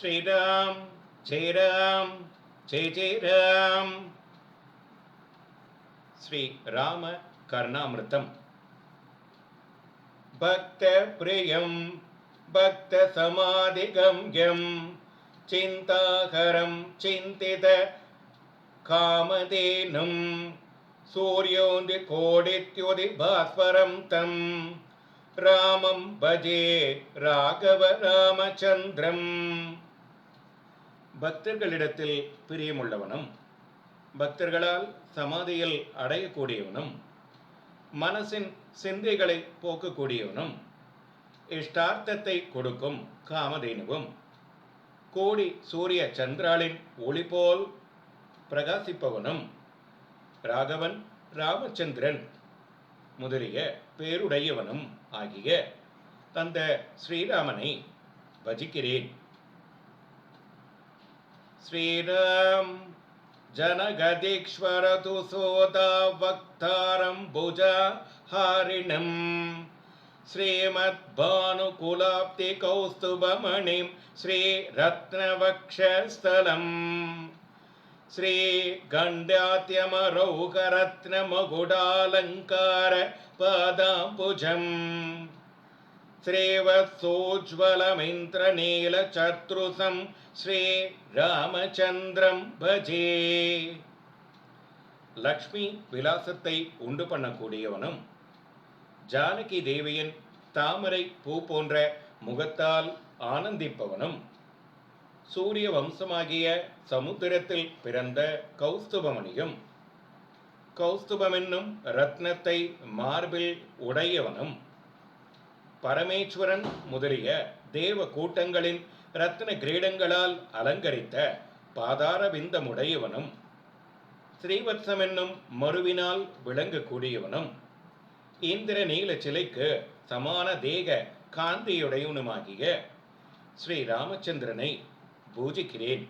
ஸ்ரீராம் ஜெயராம் ஜெய ஜெயராம். ஸ்ரீ ராம கர்ணாமிருத்தம் பக்த பிரியம் பக்த சமாதிகம்யம் சிந்தாகரம் சிந்தித காமதேனும். சூரியோந்தி கோடித்யுதி பாஸ்வரம் தம். ராமம் பஜே ராகவ ராமச்சந்திரம். பக்தர்களிடத்தில் பிரியமுள்ளவனும் பக்தர்களால் சமாதியில் அடையக்கூடியவனும் மனசின் சிந்தைகளை போக்கக்கூடியவனும் இஷ்டார்த்தத்தை கொடுக்கும் காமதேனுவும் கோடி சூரிய சந்திராளின் ஒளி போல் பிரகாசிப்பவனும் ராகவன் ராமச்சந்திரன். முதலிய பேருடையவனும் ஆகிய தந்த ஸ்ரீராமனை பஜிக்கிறேன். ஸ்ரீராம் ஜனகதீஸ்வரது சோதா வக்தாரம் புஜா ஹாரிணம் ஸ்ரீமத் பானுகுலாப்தி கௌஸ்துபமணிம் ஸ்ரீரத்னவக்ஷஸ்தலம். श्रीगण्डात्यमरौकरत्नमगुडालङ्कार पादाम्बुजम् ஸ்ரீ ராமச்சந்திரம் பஜே. லக்ஷ்மி விலாசத்தை உண்டு பண்ணக்கூடியவனும் ஜானகி தேவியின் தாமரை பூ போன்ற முகத்தால் ஆனந்திப்பவனும் சூரிய வம்சமாகிய சமுத்திரத்தில் பிறந்த கௌஸ்துபமணியும் கௌஸ்துபமென்னும் ரத்னத்தை மார்பில் உடையவனும் பரமேஸ்வரன் முதலிய தேவ கூட்டங்களின் ரத்ன கிரீடங்களால் அலங்கரித்த பாதார விந்தமுடையவனும் ஸ்ரீவத்சம் என்னும் மறுவினால் விளங்கக்கூடியவனும் இந்திர நீல சிலைக்கு சமான தேக காந்தியுடையவனுமாகிய ஸ்ரீ ராமச்சந்திரனை பூஜிக்கிறேன்